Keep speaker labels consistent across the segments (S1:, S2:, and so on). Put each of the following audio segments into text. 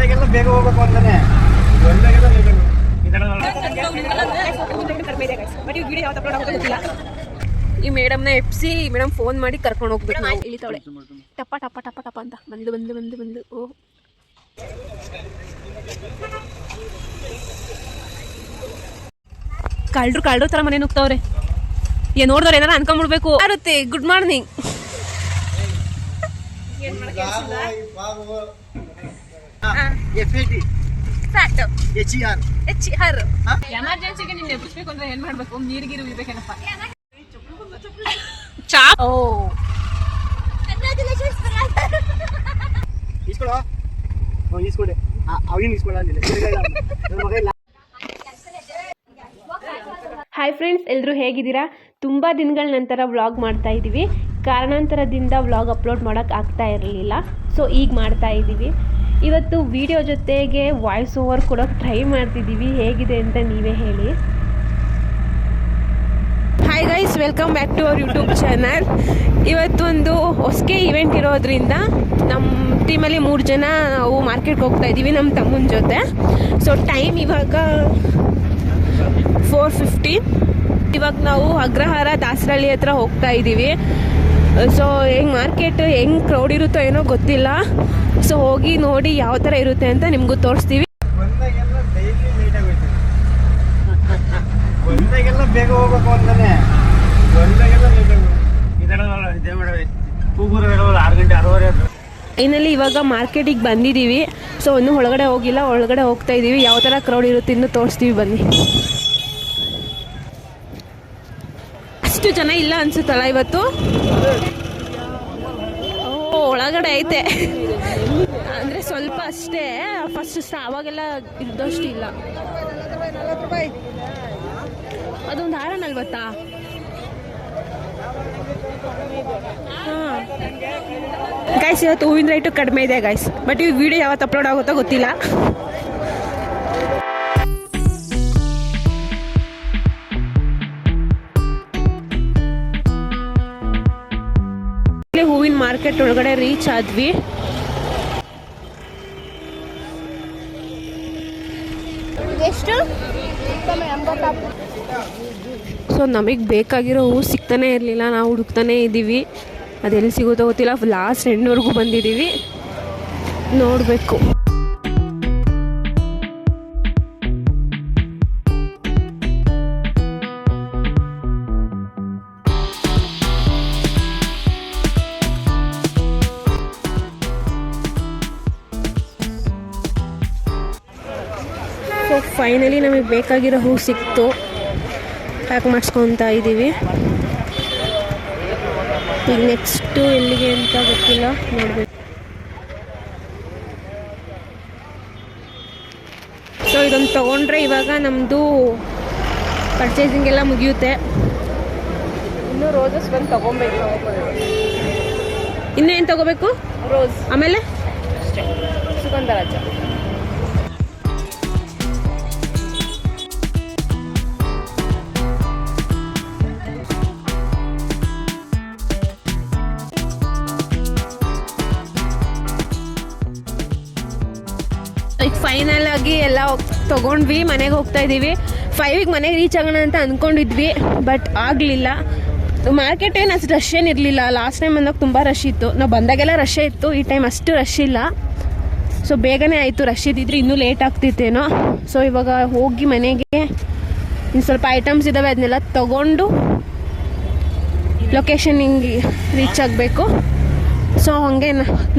S1: ಬಂದಾಗೆಲ್ಲ ಬೇಗ ಹೋಗ್ಬೇಕು ಅಂತಾನೆ. ಬೇಗ
S2: ಈ ಮೇಡಮ್ನ ಎಪ್ಸಿ ಮೇಡಮ್ ಫೋನ್ ಮಾಡಿ ಕರ್ಕೊಂಡು ಹೋಗ್ಬೇಕು. ನಾವು ಇಳಿತಾವಳೆ. ಟಪ್ಪ ಟಪ್ಪ ಟಪ್ಪ ಟಪ್ಪ ಅಂತ. ಬಂದು ಬಂದು ಬಂದು ಬಂದು. ಓ. ಕಳ್ರು ಕಳ್ರು ತರ ಮನೆ ನುಗ್ತಾವ್ರೆ ಏನ್ ನೋಡಿದ್ರೆ ಏನಾರ ಅನ್ಕೊಂಡ್ಬಿಡ್ಬೇಕು ಅರುತ್ತೆ good morning
S1: F A T.
S2: ಸಾಟು
S1: H E R.
S2: ಹೆಚ್ಚಿ ಹರ್ ಎಮರ್ಜೆನ್ಸಿಗೆ ನೀನು ಎಬ್ಬಿಸ್ಬೇಕು ಅಂದ್ರೆ ಏನ್ ಮಾಡ್ಬೇಕು? ನೀರ್ಗಿರು ಇರ್ಬೇಕೇನಪ್ಪ ಚಾ ಓ.
S1: ಇಸ್ಕೊಳ ಇಸ್ಕೊಡೆ ಅವಿನ ಇಸ್ಕೊಳ ಇಲ್ಲ.
S2: ಹಾಯ್ ಫ್ರೆಂಡ್ಸ್ ಎಲ್ಲರೂ ಹೇಗಿದ್ದೀರಾ? ತುಂಬ ದಿನಗಳ ನಂತರ ವ್ಲಾಗ್ ಮಾಡ್ತಾ ಇದ್ದೀವಿ ಕಾರಣಾಂತರದಿಂದ ವ್ಲಾಗ್ ಅಪ್ಲೋಡ್ ಮಾಡೋಕ್ಕೆ ಆಗ್ತಾ ಇರಲಿಲ್ಲ. ಸೊ ಈಗ ಮಾಡ್ತಾ ಇದ್ದೀವಿ ಇವತ್ತು ವಿಡಿಯೋ ಜೊತೆಗೆ ವಾಯ್ಸ್ ಓವರ್ ಕೊಡೋಕೆ ಟ್ರೈ ಮಾಡ್ತಿದ್ದೀವಿ. ಹೇಗಿದೆ ಅಂತ ನೀವೇ ಹೇಳಿ. Hi guys welcome back to our YouTube channel ಇವತ್ತೊಂದು ಹೊಸಕೆ ಇವೆಂಟ್ ಇರೋದ್ರಿಂದ ನಮ್ಮ ಟೀಮಲ್ಲಿ ಮೂರು ಜನ ನಾವು ಮಾರ್ಕೆಟ್ಗೆ ಹೋಗ್ತಾ ಇದ್ದೀವಿ ನಮ್ಮ ತಮ್ಮನ ಜೊತೆ. ಸೊ ಟೈಮ್ ಇವಾಗ ಫೋರ್ ಫಿಫ್ಟಿ ಇವಾಗ ನಾವು ಅಗ್ರಹಾರ ದಾಸರಳ್ಳಿ ಹತ್ರ ಹೋಗ್ತಾ ಇದ್ದೀವಿ. ಸೊ ಹೆಂಗೆ ಮಾರ್ಕೆಟ್ ಹೆಂಗೆ ಕ್ರೌಡ್ ಇರುತ್ತೋ ಏನೋ ಗೊತ್ತಿಲ್ಲ. ಸೊ ಹೋಗಿ ನೋಡಿ ಯಾವ ಥರ ಇರುತ್ತೆ ಅಂತ ನಿಮಗೂ ತೋರಿಸ್ತೀವಿ.
S1: ಇನ್ನಲ್ಲಿ ಬೇಗ ಹೋಗ್ಬೇಕು ಅಂತಾನೆ. ಆರು ಗಂಟೆ ಆರೂವರೆ
S2: ಇವಾಗ ಮಾರ್ಕೆಟಿಗೆ ಬಂದಿದ್ದೀವಿ ಸೊ ಇನ್ನೂ ಒಳಗಡೆ ಹೋಗಿಲ್ಲ ಒಳಗಡೆ ಹೋಗ್ತಾ ಇದ್ದೀವಿ ಯಾವ ಥರ ಕ್ರೌಡ್ ಇರುತ್ತೆ ಇನ್ನೂ ತೋರಿಸ್ತೀವಿ ಬನ್ನಿ. ಅಷ್ಟು ಜನ ಇಲ್ಲ ಅನ್ಸುತ್ತಲ್ಲ ಇವತ್ತು? ಒಳಗಡೆ ಐತೆ. ಅಂದರೆ ಸ್ವಲ್ಪ ಅಷ್ಟೇ. ಫಸ್ಟ್ ಅವಾಗೆಲ್ಲ ಇದ್ದಷ್ಟು ಇಲ್ಲ ಅದೊಂದು ಹಾರ ನಲ್ವತ್ತಾ ಗೈಸ್ ಇವತ್ತು ಹೂವಿನ ರೇಟು ಕಡಿಮೆ ಇದೆ ಗೈಸ್ ಬಟ್ ಈ ವಿಡಿಯೋ ಯಾವತ್ತು ಅಪ್ಲೋಡ್ ಆಗುತ್ತೋ ಗೊತ್ತಿಲ್ಲ. ಮಾರ್ಕೆಟ್ ಒಳಗಡೆ ರೀಚ್ ಆದ್ವಿ.
S3: ಎಷ್ಟು?
S2: ಸೊ ನಮಗೆ ಬೇಕಾಗಿರೋ ಹೂ ಸಿಗ್ತಾನೆ ಇರಲಿಲ್ಲ. ನಾವು ಹುಡುಕ್ತಾನೆ ಇದ್ದೀವಿ ಅದೆಲ್ಲಿ ಸಿಗುತ್ತೋ ಗೊತ್ತಿಲ್ಲ. ಲಾಸ್ಟ್ ಎಂಡ್ವರೆಗೂ ಬಂದಿದ್ದೀವಿ ನೋಡಬೇಕು. ಫೈನಲಿ ನಮಗೆ ಬೇಕಾಗಿರೋ ಹೂ ಸಿಕ್ತು. ಪ್ಯಾಕ್ ಮಾಡಿಸ್ಕೊತಾ ಇದ್ದೀವಿ ಈಗ ನೆಕ್ಸ್ಟು ಎಲ್ಲಿಗೆ ಅಂತ ಗೊತ್ತಿಲ್ಲ. ನೋಡಬೇಕು. ಸೊ ಇದೊಂದು ತೊಗೊಂಡ್ರೆ ಇವಾಗ ನಮ್ಮದು ಪರ್ಚೇಸಿಂಗ್ ಎಲ್ಲ ಮುಗಿಯುತ್ತೆ. ಇನ್ನು ರೋಸಸ್ ಬಂದು ತೊಗೊಬೇಕು ಇನ್ನೇನು ತಗೋಬೇಕು? ರೋಸ್ ಆಮೇಲೆ? ಸುಗಂಧರಾಜ. ಈಗ ಫೈನಲ್ ಆಗಿ ಎಲ್ಲ ತೊಗೊಂಡ್ವಿ, ಮನೆಗೆ ಹೋಗ್ತಾ ಇದ್ದೀವಿ ಫೈವಿಗೆ ಮನೆಗೆ ರೀಚ್ ಆಗೋಣ ಅಂತ ಅಂದ್ಕೊಂಡಿದ್ವಿ ಬಟ್ ಆಗಲಿಲ್ಲ. ಮಾರ್ಕೆಟ್ ಏನು ಅಷ್ಟು ರಶ್ ಏನು ಇರಲಿಲ್ಲ. ಲಾಸ್ಟ್ ಟೈಮ್ ಬಂದಾಗ ತುಂಬ ರಶ್ ಇತ್ತು. ನಾವು ಬಂದಾಗೆಲ್ಲ ರಶ್ ಇತ್ತು. ಈ ಟೈಮ್ ಅಷ್ಟು ರಶ್ ಇಲ್ಲ. ಸೊ ಬೇಗನೆ ಆಯಿತು. ರಶ್ ಇದ್ದಿದ್ರೆ ಇನ್ನೂ ಲೇಟ್ ಆಗ್ತಿತ್ತೇನೋ. ಸೊ ಇವಾಗ ಹೋಗಿ ಮನೆಗೆ ಇನ್ನು ಸ್ವಲ್ಪ ಐಟಮ್ಸ್ ಇದ್ದಾವೆ ಅದನ್ನೆಲ್ಲ ತಗೊಂಡು ಲೊಕೇಶನ್ ಹಿಂಗೆ ರೀಚ್ ಆಗಬೇಕು. ಸೊ ಹಂಗೆ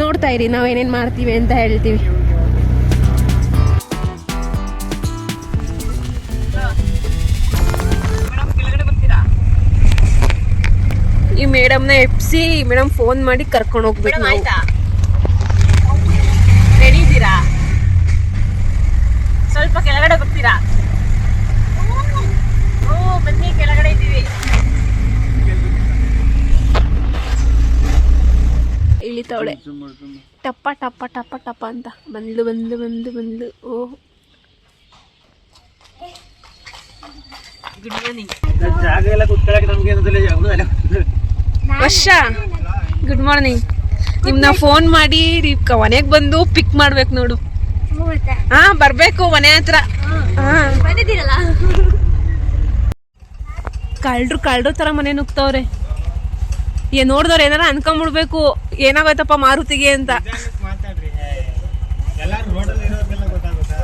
S2: ನೋಡ್ತಾ ಇರಿ. ನಾವು ಏನೇನು ಮಾಡ್ತೀವಿ ಅಂತ ಹೇಳ್ತೀವಿ. ಈ ಮೇಡಮ್ನ ಎಪ್ಸಿ ಮೇಡಮ್ ಫೋನ್ ಮಾಡಿ ಕರ್ಕೊಂಡು ಹೋಗ್ಬೇಕು ಆಯ್ತಾ?
S3: ರೆಡಿ ಇದ್ದೀರಾ? ಸ್ವಲ್ಪ ಕೆಳಗಡೆ ಬರ್ತೀರಾ? ಓ ಬನ್ನಿ ಕೆಳಗಡೆ ಇದ್ದೀವಿ.
S2: ಇಳಿತವಳೆ ಟಪ್ಪ ಟಪ್ಪ ಟಪ್ಪ ಟಪ್ಪ ಅಂತ. ಬಂದ್ಲು ಬಂದ್ಲು ಬಂದ್ಲು ಬಂದ್ಲು. ಓ.
S3: ಗುಡ್ ಮಾರ್ನಿಂಗ್
S1: ಜಾಗ ಎಲ್ಲ ಕುತ್ಕೊಳ್ಳಕ್ಕೆ ನಮ್ಗೆ ಏನಂತಲೇ
S2: ವರ್ಷ. ಗುಡ್ ಮಾರ್ನಿಂಗ್ ನಿಮ್ನ ಫೋನ್ ಮಾಡಿ ಮನೆಗ್ ಬಂದು ಪಿಕ್ ಮಾಡ್ಬೇಕು ನೋಡು. ಹಾ ಬರ್ಬೇಕು ಮನೆ ಹತ್ರ. ಕಳ್ರು ಕಳ್ರು ತರ ಮನೆ ನುಗ್ತವ್ರೆ ಏ ನೋಡ್ದವ್ರು ಏನಾರ ಅನ್ಕೊಂಬಿಡ್ಬೇಕು. ಏನಾಗೋಯ್ತಪ್ಪ ಮಾರುತಿಗೆ ಅಂತ
S1: ಮಾತಾಡ್ರಿ ಎಲ್ಲಾರು ರೋಡಲ್ಲಿ ಇರೋರ್ಗೆಲ್ಲ ಗೊತ್ತಾಗುತ್ತಾ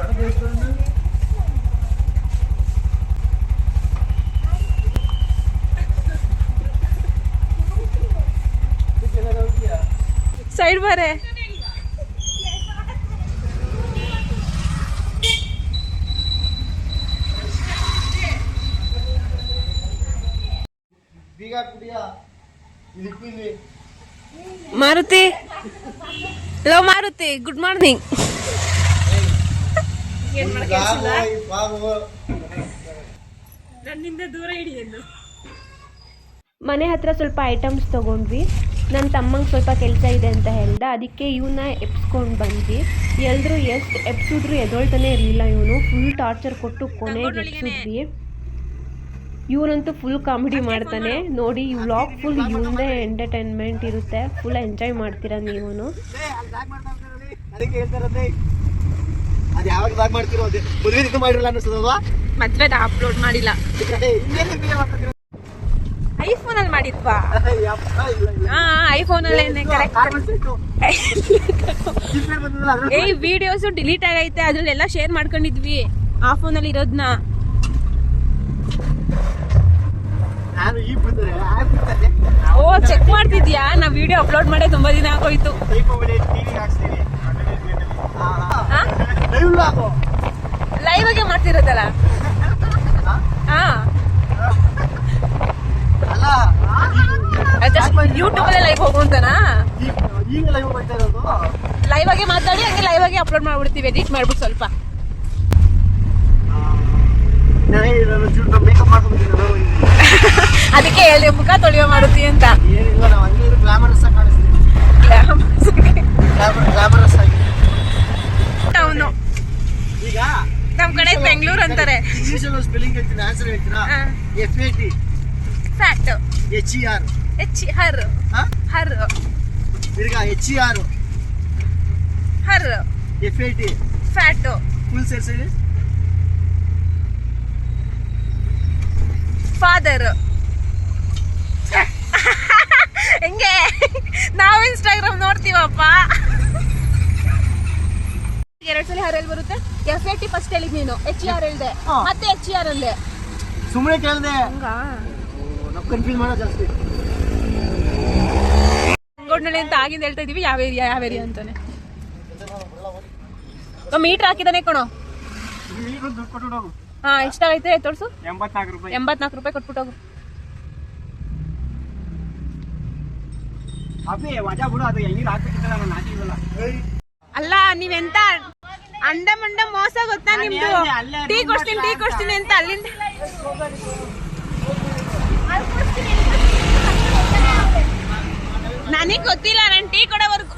S2: ಸೈಡ್ ಬಾರೆ. Maruti. Hello Maruti. Good morning ನನ್ನಿಂದ ದೂರ ಹಿಡಿಯಲು ಮನೆ ಹತ್ರ ಸ್ವಲ್ಪ ಐಟಮ್ಸ್ ತಗೊಂಡ್ವಿ. ನನ್ನ ತಮ್ಮಂಗೆ ಸ್ವಲ್ಪ ಕೆಲಸ ಇದೆ ಅಂತ ಹೇಳ್ದ. ಅದಕ್ಕೆ ಇವನ್ನ ಎಪ್ಸ್ಕೊಂಡು ಬಂದ್ವಿ. ಎಲ್ಲರೂ ಎಷ್ಟು ಎಪ್ಸಿದ್ರು ಎದೊಳ್ತಾನೆ ಇರಲಿಲ್ಲ ಇವನು. ಫುಲ್ ಟಾರ್ಚರ್ ಕೊಟ್ಟು ಕೊನೆಗೆ ಎಪ್ಸಿದ್ವಿ ಇವನಂತೂ ಫುಲ್ ಕಾಮಿಡಿ ಮಾಡ್ತಾನೆ. ನೋಡಿ ಈ ವ್ಲಾಗ್ ಫುಲ್ ಇವಂದೇ ಎಂಟರ್ಟೈನ್ಮೆಂಟ್ ಇರುತ್ತೆ. ಫುಲ್ ಎಂಜಾಯ್ ಮಾಡ್ತೀರಾ ನೀವು ಮದ್ವೆದ ಅಪ್ಲೋಡ್ ಮಾಡಿಲ್ಲ. ಐಫೋನಲ್ಲಿ ಮಾಡಿದ್ವಾ? ಹಾ ಐಫೋನಲ್ಲೇ ಕರೆಕ್ಟ್ ಏಯ್ ವಿಡಿಯೋಸ್ ಡಿಲೀಟ್ ಆಗೈತೆ ಅದ್ರಲ್ಲೆಲ್ಲ ಶೇರ್ ಮಾಡ್ಕೊಂಡಿದ್ವಿ ಆ ಇರೋದ್ನ.
S1: ಬಂದರೆ ಆಗ್ ಬಿಡ್ತಾರೆ
S2: ಓ ಚೆಕ್ ಮಾಡ್ತಿದ್ಯಾ? ನಾ ವಿಡಿಯೋ ಅಪ್ಲೋಡ್ ಮಾಡೇ ತುಂಬಾ ದಿನ ಆಗೋಯ್ತು.
S1: ಲೈವ್
S2: ಆಗಿ ಮಾಡ್ತಿರೋದಲ್ಲ? ಹಾ
S1: ಅಲ್ಲ
S2: ಯೂಟ್ಯೂಬ್ ಅಲ್ಲೇ ಲೈವ್ ಹೋಗು ಅಂತನಾ
S1: ಈಗ ಈಗ ಲೈವ್ ಹೋಗ್ತಾ ಇರೋದು
S2: ಲೈವ್ ಆಗಿ ಮಾತಾಡಿ ಹಂಗೆ ಲೈವ್ ಆಗಿ ಅಪ್ಲೋಡ್ ಮಾಡ್ಬಿಡ್ತೀವಿ ಎಡಿಟ್ ಮಾಡ್ಬಿಟ್ಟು ಸ್ವಲ್ಪ. ಅದಕ್ಕೆ ಹೇಳಿ ಮುಖ ತೊಳೆಯೋ ಮಾಡುತ್ತಿ ಅಂತ.
S1: ಏನಿಲ್ಲ ನಾವು ಹಂಗೆ ಗ್ಲಾಮರಸ್ ಕಾಣಿಸ್ತೀವಿ ಗ್ಲಾಮರಸ್ ಆಗಿ
S2: ಟೌನು
S1: ಈಗ
S2: ನಮ್ ಕಡೆ ಬೆಂಗಳೂರು ಅಂತಾರೆ.
S1: ಸ್ಪೆಲ್ಲಿಂಗ್ ಹೇಳ್ತೀನಿ ಆನ್ಸರ್ ಹೇಳ್ತೀರಾ? F A T
S2: fat
S1: H E R
S2: H her her
S1: ತಿರ್ಗಾ H E R
S2: her
S1: F I T
S2: fat
S1: full ಸೇರ್ಸಿ
S2: ಫಾದರ್ ಹೆಂಗೆ? ನಾವು ಇನ್ಸ್ಟಾಗ್ರಾಮ್ ನೋಡ್ತೀವಪ್ಪ. ಎರಡ್ ಸಲ ಹರಲ್ ಬರುತ್ತೆ? ಎಫ್ ಎ ಟಿ ಫಸ್ಟ್ ಹೇಳಿದ್ ನೀನು. ಎಚ್ ಆರ್ ಹೇಳ್ದೆ.
S1: ಹಾ.
S2: ಮತ್ತೆ ಎಚ್ ಆರ್ ಅಂದೆ
S1: ಸುಮ್ಮನೆ ಕೇಳ್ದೆ. ಕನ್ಫ್ಯೂಸ್ ಮಾಡೋ ಜಾಸ್ತಿ.
S2: ಗಂಗೋಡ್ನಳ್ಳಿ ಅಂತ ಆಗಿಂದ ಹೇಳ್ತಾ ಇದೀವಿ ಯಾವ ಏರಿಯಾ ಯಾವ ಏರಿಯಾ ಅಂತಾನೆ. ಮೀಟರ್ ಹಾಕಿದಾನೆ ಕಣೋ.
S1: ಈಗ ದುಡ್ಡು ಕೊಟ್ಟು ಹೋಗು
S2: ಹಾ ಎಷ್ಟಾಗೈತೆ ತೋರ್ಸು?
S1: ಎಂಬತ್ನಾಲ್ಕು ರೂಪಾಯಿ.
S2: ಎಂಬತ್ನಾಲ್ಕು ರೂಪಾಯಿ ಕೊಟ್ಬಿಟ್ಟು ಹೋಗು. ಅಲ್ಲ ನೀವೆಂತ ಅಂಡ ಮಂಡ ಮೋಸ ಗೊತ್ತಾ ನಿಮ್ದು? ಟೀ ಕೊಡ್ತೀನಿ ಟೀ ಕೊಡ್ತೀನಿ ಅಂತ ಅಲ್ಲಿಂದ ನನಗ್ ಗೊತ್ತಿಲ್ಲ ನಾನು ಟೀ ಕೊಡೋವರೆಗೂ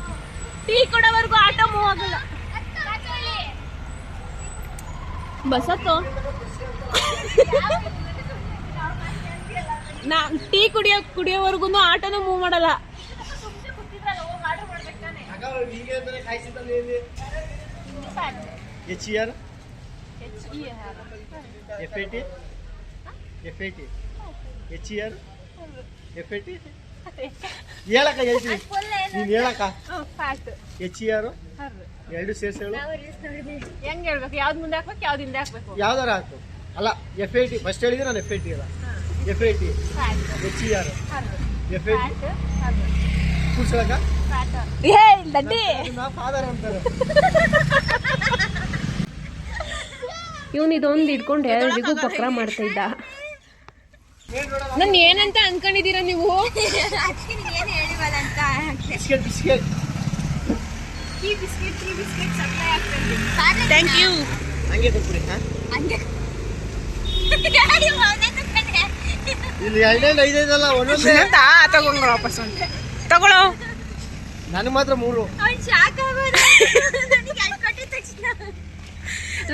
S2: ಟೀ ಕೊಡೋವರೆಗೂ ಆಟೋ ಮೂವ್ ಆಗಲ್ಲ. ಬಸತ್ತು? ನಾ ಟೀ ಕುಡಿಯೋ ಕುಡಿಯೋವರೆಗೂ ಆಟೋನೂ ಮೂವ್ ಮಾಡಲ್ಲ.
S1: H E R F I T F I T H E R F I T ಹೇಳಕ್ಕ ಹೇಳ್ತೀನಿ. ನೀನು ಹೇಳಕ್ಕ.
S2: ಪಾಟ್
S1: ಎಚ್ ಇ ಆರ್ ಎರಡು ಸೇರ್ಸಿ ಹೇಳು
S2: ಹೆಂಗ್ ಹೇಳ್ಬೇಕು? ಯಾವ್ದು ಮುಂದೆ ಹಾಕ್ಬೇಕು ಯಾವ್ದು ಹಿಂದೆ ಹಾಕ್ಬೇಕು?
S1: ಯಾವ್ದಾರ ಹಾಕು. ಅಲ್ಲ ಎಫ್ ಐ ಟಿ ಫಸ್ಟ್ ಹೇಳಿದ್ರೆ ನಾನು ಎಫ್ ಐ ಟಿ ಅಲ್ಲ. F I T H E R F A T ಕೂರ್ಸಲಕ್ಕ
S2: ಏ ದಡ್ಡಿ
S1: ಫಾದರ್ ಅಂತಾರೆ.
S2: ಇವನ್ ಇದೊಂದು ಇಟ್ಕೊಂಡು ಎಲ್ಲರಿಗೂ ಬಕ್ರ ಮಾಡ್ತಾ ಇದ್ದ. ನನ್ ಏನಂತ ಅನ್ಕೊಂಡಿದೀರ ನೀವು?
S3: ಅದಕ್ಕೆ ನೀನ್ ಏನ್ ಹೇಳಿವಲ್ಲ ಅಂತ
S1: biscuit biscuit.
S3: Tea biscuit tea biscuit supply ಆಗ್ತದೆ
S2: ಥ್ಯಾಂಕ್ ಯು
S1: ಹಂಗೆ ಕೊಟ್ಬಿಡಿ ಹಾ?
S3: ಹಂಗೆ. ಗಾಡಿ ಅವನೇ ಕಟ್ಕೊಂಡೆ.
S1: ಇಲ್ಲಿ ಎರಡೆರಡು ಐದೈದಲ್ಲ ಒಂದೊಂದೇ
S2: ತಗೊಂಡು ವಾಪಸ್ ಒಂದು ತಗೊಳ್ಳೋ
S1: ನನಗೆ ಮಾತ್ರ ಮೂರು.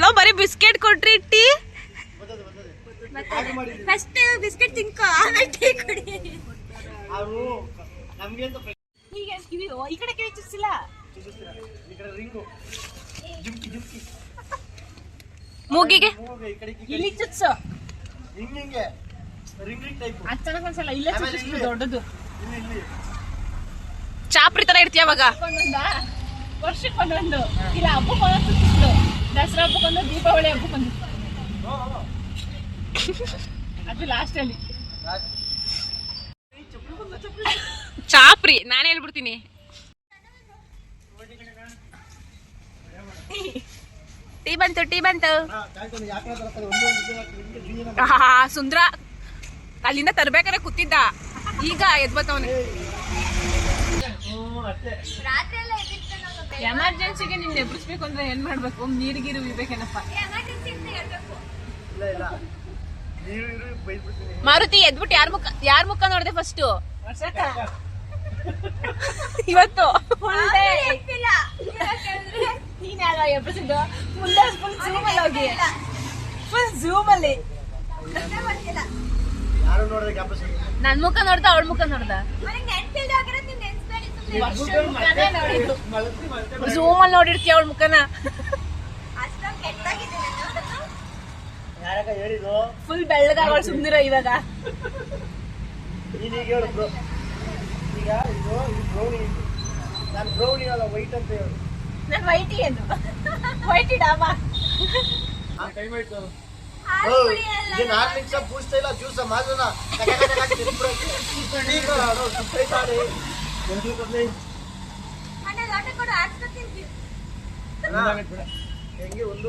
S2: ಲೋ ಬರೀ ಬಿಸ್ಕೆಟ್ ಕೊಟ್ರಿ ಟೀ.
S3: ಫಸ್ಟ್ ಬಿಸ್ಕೆಟ್ ತಿನ್ಕೋ ಆಮೇಲೆ ಟೀ ಕುಡಿ.
S1: ಅವರು ನಮ್ಗೆ ಅಂತ
S3: ಈಗ ಕಿವಿ ಈ ಕಡೆ ಕಿವಿ ಚುಚ್ಚಿಲ್ಲ?
S1: ಈ ಕಡೆ ರಿಂಗು. ಜುಮ್ಕಿ ಜುಮ್ಕಿ.
S2: ಮೂಗಿಗೆ.
S3: ಇಲ್ಲಿ ಚುಚ್ಚು
S1: ಹಿಂಗ್ ಹಿಂಗೆ. ರಿಂಗ್ ರಿಂಗ್ ಟೈಪ್
S3: ಇಲ್ಲೇ ದೊಡ್ಡದು.
S1: ಇಲ್ಲಿ ಇಲ್ಲಿ.
S2: ಚಾಪ್ರಿ ತರ ಇರ್ತೀಯ ಅವಾಗ?
S3: ವರ್ಷಕ್ಕೆ ಒಂದೊಂದು. ಇಲ್ಲ ಹಬ್ಬಕ್ಕೆ ಒಂದೊಂದು ದಸರಾ ಹಬ್ಬಕ್ಕೊಂದು ದೀಪಾವಳಿ ಹಬ್ಬಕ್ಕೊಂದು ಅದು ಲಾಸ್ಟ್ ಅಲ್ಲಿ.
S2: ಚಾಪ್ರಿ ನಾನೇ ಹೇಳ್ಬಿಡ್ತೀನಿ. ಟೀ ಬಂತು ಟೀ ಬಂತು. ಸುಂದ್ರ ಅಲ್ಲಿಂದ ತರ್ಬೇಕಾರೆ ಕೂತಿದ್ದ. ಈಗ ಎದ್ ಬತ್ತವನೆ
S1: ಹ್ಮ್, ಅಷ್ಟೇ
S3: ಎಮರ್ಜೆನ್ಸಿಗೆ ನಿಮ್ಗೆ ಎಬ್ಬಿಸ್ಬೇಕು ಅಂದ್ರೆ ಏನ್ ಮಾಡ್ಬೇಕು? ನೀರ್ಗಿರು ಇರ್ಬೇಕೇನಪ್ಪ
S2: ಮಾರುತಿ ಎದ್ಬಿಟ್ಟು ಯಾರ ಮುಖ ಯಾರ ಮುಖ ನೋಡಿದೆ ಫಸ್ಟ್ ಇವತ್ತು?
S3: ಫುಲ್ ನೀನ್ ಝೂಮ್ ಅಲ್ಲಿ
S2: ಮುಖ ನೋಡ್ದ ಅವಳ ಮುಖ ನೋಡ್ದ? ಝೂಮ್ ಅಲ್ಲಿ ನೋಡಿರ್ತೀಯ ಅವಳ ಮುಖನ?
S1: ಯಾರಾಗ ಹೇಳಿದ್ರು
S3: ಫುಲ್ ಬೆಳ್ಳಗಾಗೋಳು ಸುಮ್ನಿರೋ ಇವಾಗ.
S1: ಇದೀಗ ಹೇಳು ಬ್ರೋ ಈಗ ಇದು ಬ್ರೌನಿ ನಾನು ಬ್ರೌನಿ ಅಲ್ಲ ವೈಟ್ ಅಂತ ಹೇಳು.
S3: ನನ್ ವೈಟಿ ಏನು? ವೈಟಿ ಡಾಬಾ
S1: ಟೈಮ್ ಆಯ್ತು ಇದು ನಾಲ್ಕು ನಿಮಿಷ ಪೂಸ್ತಾ ಇಲ್ಲ ಜ್ಯೂಸ ಮಾಡೋಣ ಹೆಂಗೆ ಒಂದು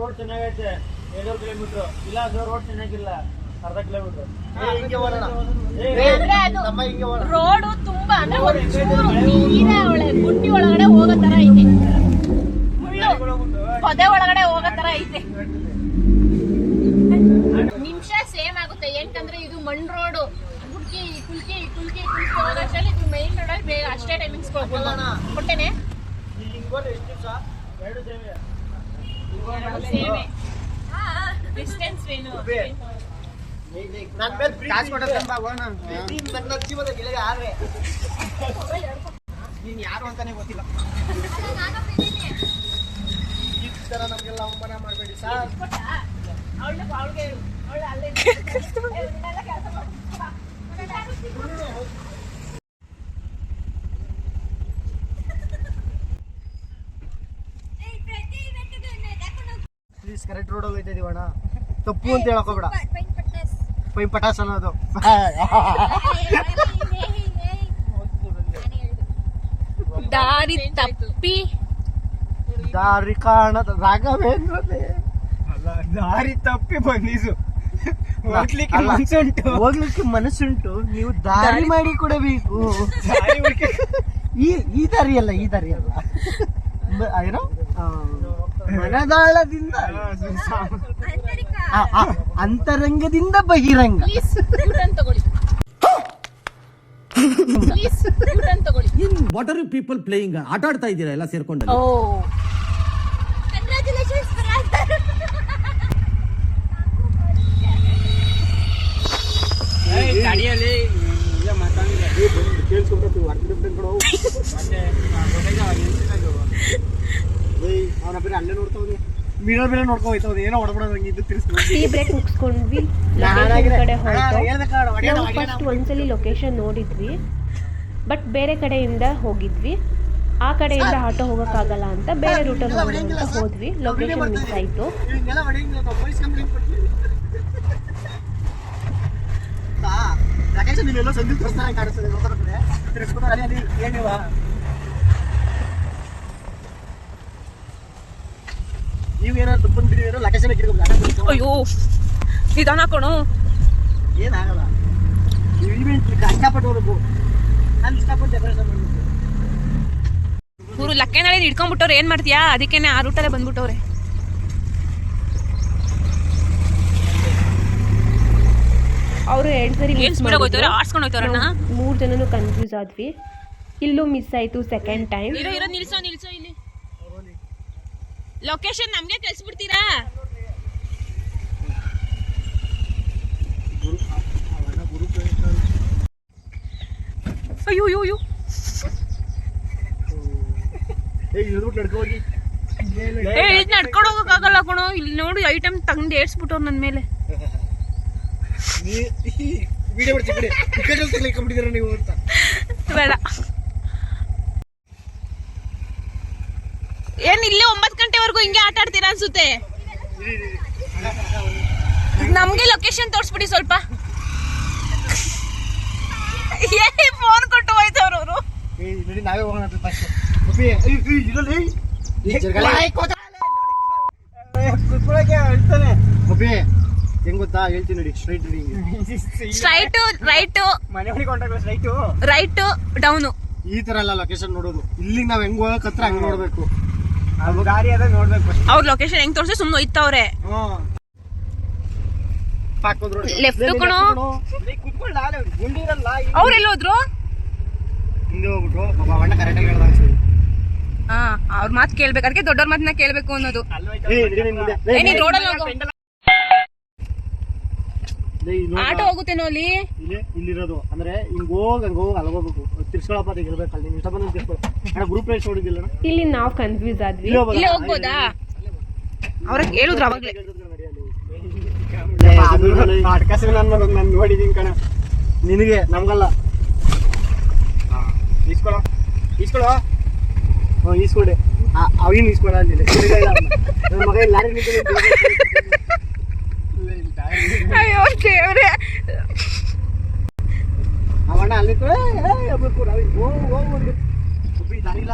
S4: ರೋಡ್ ಚೆನ್ನಾಗೈತೆ. ಏಳ್ನೂರು ಕಿಲೋಮೀಟರ್ ಇಲ್ಲ ರೋಡ್ ಚೆನ್ನಾಗಿಲ್ಲ. ಅರ್ಧ ಕಿಲೋಮೀಟರ್
S1: ಹಿಂಗೆ ಓಡೋಣ
S3: ಅದು
S1: ನಮ್ಮ ಹಿಂಗೆ ಓಡೋಣ
S3: ರೋಡು ತುಂಬಾ ಅಂದ್ರೆ ಒಂದ್ ಚೂರು ನೀರ ಒಳಗೆ ಗುಂಡಿ ಒಳಗಡೆ ಹೋಗೋ ತರ ಐತೆ. ಮುಳ್ಳು ಪೊದೆ ಒಳಗಡೆ ಹೋಗೋ ತರ ಐತೆ. ನಿಮಿಷ ಸೇಮ್ ಆಗುತ್ತೆ. ಏನಂದ್ರೆ ಇದು ಮಣ್ ರೋಡು ಕುಲ್ಕಿ ಕುಲ್ಕಿ ಕುಲ್ಕಿ ಕುಲ್ಕಿ ಹೋಗೋಷ್ಟರಲ್ಲಿ ಇದು ಮೈನ್ ರೋಡಲ್ಲಿ ಬೇಗ ಅಷ್ಟೇ ಟೈಮಿಂಗ್ಸ್ ಕೊಟ್ಟೆನೆ
S4: ಎರಡು ಸೇವೆ.
S3: ಡಿಸ್ಟೆನ್ಸ್ ಏನು
S1: ನನ್ನ ಮೇಲೆ ಕಾಸು ಪ್ರೀತಿ ನನ್ನ ಜೀವದ ಗೆಳೆಯ ಯಾರೇ ನೀನ್ ಯಾರು ಅಂತಾನೆ ಗೊತ್ತಿಲ್ಲ ಈ ತರ ನಮ್ಗೆಲ್ಲ ಅವಮಾನ ಮಾಡಬೇಡಿ ಸರ್
S3: ಅವಳು ಅವಳಿಗೆ ಹೇಳು ಅವಳು ಅಲ್ಲೇ ಕೆಲಸ
S1: ಪ್ಲೀಸ್ ಕರೆಕ್ಟ್ ರೋಡ್ ಹೋಗ್ತಾ ಇದೀವಿ ಅಣ್ಣ ತಪ್ಪು ಅಂತ ಹೇಳಕ್ ಹೋಗ್ಬೇಡ ಪೈ ಪಟಾಸ್ ಅನ್ನೋದು
S2: ದಾರಿ ತಪ್ಪಿ
S1: ದಾರಿ ಕಾಣದ ರಾಘವೇಂದ್ರ
S4: ದಾರಿ ತಪ್ಪಿ ಬಂದಿಸು
S1: ಹೋಗ್ಲಿಕ್ಕೆ ಮನಸ್ಸುಂಟು ಹೋಗ್ಲಿಕ್ಕೆ ಮನಸ್ಸುಂಟು ನೀವು ದಾರಿ ಮಾಡಿ ಕೊಡಬೇಕು ಈ ಈ ದಾರಿ ಅಲ್ಲ ಈ ದಾರಿ ಅಲ್ಲ ಏನೋ ಮನದಾಳದಿಂದ. ಆ, ಆ, ಅಂತರಂಗದಿಂದ ಬಹಿರಂಗ.
S5: What are you people playing ಆಟ ಆಡ್ತಾ ಇದ್ದೀರಾ ಎಲ್ಲ ಸೇರ್ಕೊಂಡು
S4: ಕೇಳಿಸ್ಕೊಂಡ್ರೆ
S1: ಅವನ ಬೇರೆ ಅಲ್ಲೇ ನೋಡ್ತಾವ್ನೆ ಮಿರರ್ ಬೇರೆ ನೋಡ್ಕೊ ಹೋಯ್ತವ್ನೆ ಏನೋ ಹೊಡ್ಬಿಡೋದು ಹಂಗೆ.
S6: Tea break ಮುಗಿಸ್ಕೊಂಡ್ವಿ. ಲೊಕೇಶನ್ ಕಡೆ ಹೊರಟು ನಾವು ಫಸ್ಟ್ ಒಂದ್ಸಲಿ ಲೊಕೇಶನ್ ನೋಡಿದ್ವಿ. ಬಟ್ ಬೇರೆ ಕಡೆಯಿಂದ ಹೋಗಿದ್ವಿ. ಆ ಕಡೆಯಿಂದ ಆಟೋ ಹೋಗೋಕ್ಕಾಗಲ್ಲ ಅಂತ ಬೇರೆ ರೂಟಲ್ಲಿ ಹೋಗೋಣ ಅಂತ ಹೋದ್ವಿ. ಲೊಕೇಶನ್ ಮಿಸ್ ಆಯಿತು.
S1: ಲೊಕೇಶನ್ ಸಂದೀಪ್ ತೋರಿಸ್ತಾರೆ ಕಾಣಿಸ್ತದೆ. ಅಲ್ಲಿ ಅಲ್ಲಿ ಏನಿವ ನೀವೇನಾದ್ರು ಏನೋ ಲೊಕೇಶನ್
S2: ಅಯ್ಯೋ ನಿಧಾನ ಕಣು
S1: ಏನಾಗಲ್ಲ. ನೀವು ಇವೆಂಟ್ ಕಷ್ಟಪಟ್ಟು ಹೋಗ್ಬೇಕು ನಾನು ಇಷ್ಟಪಟ್ಟು ಡೆಕೋರೇಷನ್ ಮಾಡ್ಬೇಕು.
S2: ಇವ್ರು ಲಕ್ಕೇನಳ್ಳಿ ಹಿಡ್ಕೊಂಡ್ಬಿಟ್ಟವ್ರೆ ಏನ್ ಮಾಡ್ತೀಯಾ? ಅದಕ್ಕೇನೆ ಆ ರೂಟಲ್ಲೇ ಬಂದ್ಬಿಟ್ಟವ್ರೆ.
S6: ಅವರು ಎರಡು ಸರಿ
S2: ಏನ್ ಸ್ಪೀಡಾಗಿ ಹೋಯ್ತವ್ರೆ? ಆಡ್ಸ್ಕೊಂಡು
S6: ಮೂರು ಜನನು ಕನ್ಫ್ಯೂಸ್ ಆದ್ವಿ. ಇಲ್ಲೂ ಮಿಸ್ ಆಯ್ತು ಸೆಕೆಂಡ್ ಟೈಮ್
S2: ಇರೋ ಇರೋ ನಿಲ್ಸೋ ನಿಲ್ಸೋ ಲೊಕೇಶನ್ ನಮ್ಗೆ ಕಳ್ಸಿಬಿಡ್ತೀರಾ ಅಯ್ಯೋ ಅಯ್ಯೋ ಅಯ್ಯೋ.
S1: ಏ ಇಳ್ಬಿಟ್ಟು ನಡ್ಕೊ ಹೋಗಿ.
S2: ಏ ಇದು ನಡ್ಕೊಂಡು ಹೋಗೋಕ್ಕಾಗಲ್ಲ ಕಣೋ ಇಲ್ಲಿ ನೋಡಿ ಐಟಮ್ ತಂದು ಏರ್ಸ್ಬಿಟ್ಟು ನನ್ನ ಮೇಲೆ.
S1: ಬಿಡಿ ಟಿಕೆಟ್ ತೆಗ್ಲಿಕ್ಕೊಂಡ್ಬಿಟ್ಟಿದ್ದೀರ ನೀವು ಅಂತ
S2: ಬೇಡ ಏನ್ ಇಲ್ಲೇ ಒಂಬತ್ ಗಂಟೆವರೆಗೂ ಹಿಂಗೆ ಆಟ ಆಡ್ತೀರಾ ಅನ್ಸುತ್ತೆ? ನಮ್ಗೆ ಲೊಕೇಶನ್ ತೋರಿಸ್ಬಿಡಿ ಸ್ವಲ್ಪ. ಏ ಫೋನ್ ಕೊಟ್ಟು ಹೋಯ್ತವ್ರು ಅವರು
S1: ಏ ನಾವೇ ಹೋಗೋಣ ಅಂತ ಫಸ್ಟ್ ಒಪ್ಪಿ ಇರಲಿ ಕುತ್ಕೊಳಕ್ಕೆ ಹೇಳ್ತಾನೆ ಒಪ್ಪಿ ಹೆಂಗ್ ಗೊತ್ತಾ? ಹೇಳ್ತೀನಿ ನೋಡಿ ಸ್ಟ್ರೈಟ್
S2: ಸ್ಟ್ರೈಟ್ ರೈಟ್
S1: ಮನೆ ಸ್ಟ್ರೈಟು
S2: ರೈಟ್ ಡೌನು
S1: ಈ ತರ ಎಲ್ಲ ಲೊಕೇಶನ್ ನೋಡೋದು. ಇಲ್ಲಿಗೆ ನಾವ್ ಹೆಂಗ್ ಹೋಗಕ್ ಹತ್ರ ಹಂಗ್ ನೋಡ್ಬೇಕು. ದಾರಿ ಅದ ನೋಡ್ಬೇಕು
S2: ಅವ್ರ ಲೊಕೇಶನ್ ಹೆಂಗ್ ತೋರ್ಸಿ ಸುಮ್ಮನೆ ಇತ್ತವ್ರೆ ಲೆಫ್ಟ್ ಕಣೋ.
S1: ಹೋದ್ರು
S2: ಅವ್ರು ಎಲ್ಲೋದ್ರು
S1: ಹಿಂದೆ ಹೋಗ್ಬಿಟ್ಟು ಪಾಪ ಅಣ್ಣ ಕರೆಕ್ಟಾಗಿ ಹೇಳ್ದ
S2: ಹಾ ಅವ್ರ ಮಾತು ಕೇಳ್ಬೇಕು ಅದಕ್ಕೆ ದೊಡ್ಡವ್ರ ಮಾತನ್ನ ಕೇಳ್ಬೇಕು ಅನ್ನೋದು ರೋಡಲ್ಲಿ ಹೋಗು
S1: ನೋಡು.
S2: ಆಟೋ ಹೋಗುತ್ತೇನೋ ಅಲ್ಲಿ?
S1: ಇಲ್ಲಿ ಇಲ್ಲಿರೋದು. ಅಂದ್ರೆ ಹಿಂಗ್ ಹೋಗ್ ಹಂಗ ಹೋಗ್ ಅಲ್ಲಿ ಹೋಗ್ಬೇಕು. ತಿರ್ಸ್ಕೊಳಪ್ಪ ಅಂತ ಇರ್ಬೇಕು ಅಲ್ಲಿ. ನೀನ್ ಇಷ್ಟ ಬಂದ್ರೆ ತಿರ್ಸ್ಕೊಳ. ಅಣ್ಣ ಗ್ರೂಪ್ ರೇಸ್ ನೋಡಿದಿಲ್ಲ ಅಣ್ಣ?
S6: ಇಲ್ಲಿ ನಾವ್ ಕನ್ಫ್ಯೂಸ್ ಆದ್ವಿ.
S1: ಇಲ್ಲಿ ಹೋಗ್ಬೋದಾ?
S2: ಅವ್ರಿಗೆ ಹೇಳಿದ್ರು ಅವಾಗ್ಲೇ.
S1: ನಾನು ನೋಡಿದೀನಿ ಕಣ. ನಿನಗೆ ನಮ್ಗಲ್ಲ. ಈಸ್ಕೊಳ. ಈಸ್ಕೊಳ? ಹ್ಞೂ ಈಸ್ಕೊಡೆ. ಅವಿನ ಈಸ್ಕೊಳ ಅಲ್ಲಿ. ಮಗ ಇಲ್ಲಿ ಲಾರಿ ನಿಂತ್ಕೊಂಡು
S2: ಅಯ್ಯೋ ದೇವ್ರೆ
S1: ಅವಣ್ಣ ಅಲ್ಲಿ ಹೋಗ್ಬೇಕು ಹೋಗ್ ಹೋಗ್ ಒಂದು ಒಬ್ಬಿ ದಾರಿಲ್ಲ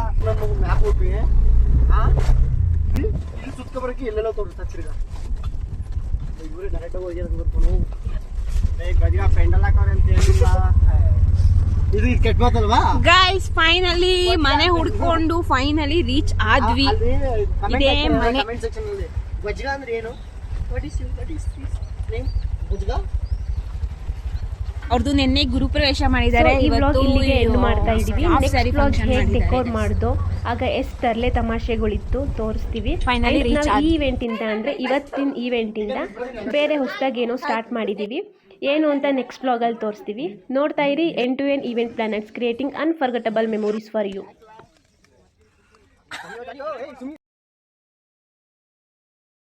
S1: ಮ್ಯಾಪ್ ಇಲ್ಲಿ ಎಲ್ಲೆಲ್ಲ ತೋರಿಸ್ತಾ ತಿರ್ಗಾ ಇವ್ರೆ ಡೈರೆಕ್ಟಾಗಿ ಹೋಗಿ ಗದಿಗ ಪೆಂಡಲ್ ಹಾಕವ್ರೆ ಅಂತ ಹೇಳಿಲ್ಲ. ಇದು ಇದು ಕೆಟ್ಟ ಮಾತಲ್ವಾ?
S2: ಗೈಸ್ ಫೈನಲಿ ಮನೆ ಹುಡ್ಕೊಂಡು ಫೈನಲಿ ರೀಚ್ ಆದ್ವಿ. ಇದೇ ಮನೆ.
S1: ಕಮೆಂಟ್ ಸೆಕ್ಷನ್ ಅಲ್ಲಿ. ಗಜ್ಗ ಅಂದ್ರೆ ಏನು? What is what is this
S2: ಅವ್ರದ್ದು ನಿನ್ನೆ ಗುರುಪ್ರವೇಶ ಮಾಡಿದ್ದಾರೆ.
S6: ಈ ಇಲ್ಲಿಗೆ ಎಂಡ್ ಮಾಡ್ತಾ ಇದೀವಿ.
S2: half
S6: ನೆಕ್ಸ್ಟ್ ಹೇಗೆ
S2: ಮಾಡಿದ್ದಾರೆ.
S6: ಡೆಕೋರ್ ಮಾಡ್ದೋ? ಆಗ ಎಷ್ಟು ತರಲೆ ತಮಾಷೆಗಳಿತ್ತು. ತೋರಿಸ್ತೀವಿ.
S2: ಫೈನಲಿ.
S6: ಈ ಇವೆಂಟ್ ಇಂದ ಅಂದ್ರೆ ಇವತ್ತಿನ ಈವೆಂಟ್ ಇಂದ ಬೇರೆ ಹೊಸದಾಗಿ ಏನೋ ಸ್ಟಾರ್ಟ್ ಮಾಡಿದೀವಿ. ಏನು ಅಂತ ನೆಕ್ಸ್ಟ್ ಬ್ಲಾಗಲ್ಲಿ ತೋರಿಸ್ತೀವಿ. ನೋಡ್ತಾ ಇರಿ N to N event planets creating unforgettable memories for you